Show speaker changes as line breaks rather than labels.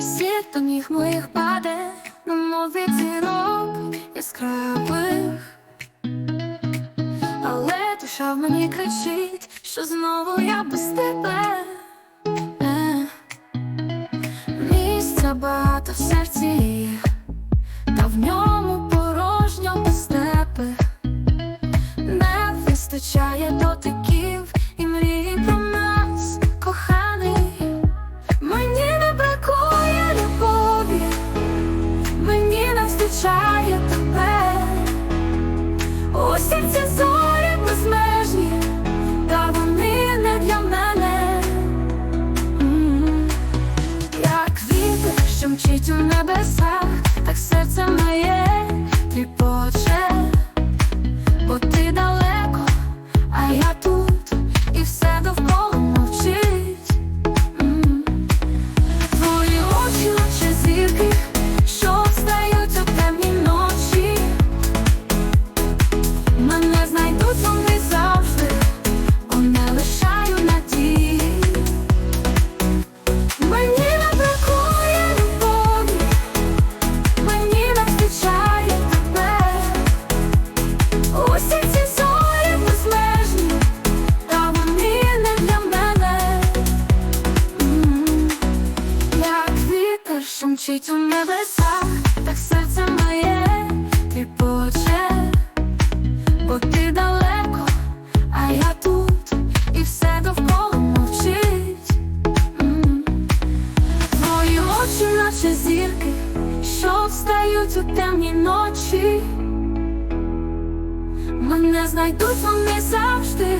Світ до ніг моїх паде, немов від зірок яскравих, але душа в мені кричить, що знову я без тебе. Е. Місця багато в серці, та в ньому порожньо без тебе. Не вистачає дотиків і мрії не вітер, у небесах, так серце моє тріпоче, бо ти далеко, а я тут, і все довкола мовчить. М. Твої очі, наче зірки, що встають у темній ночі. Мене знайдуть вони завжди,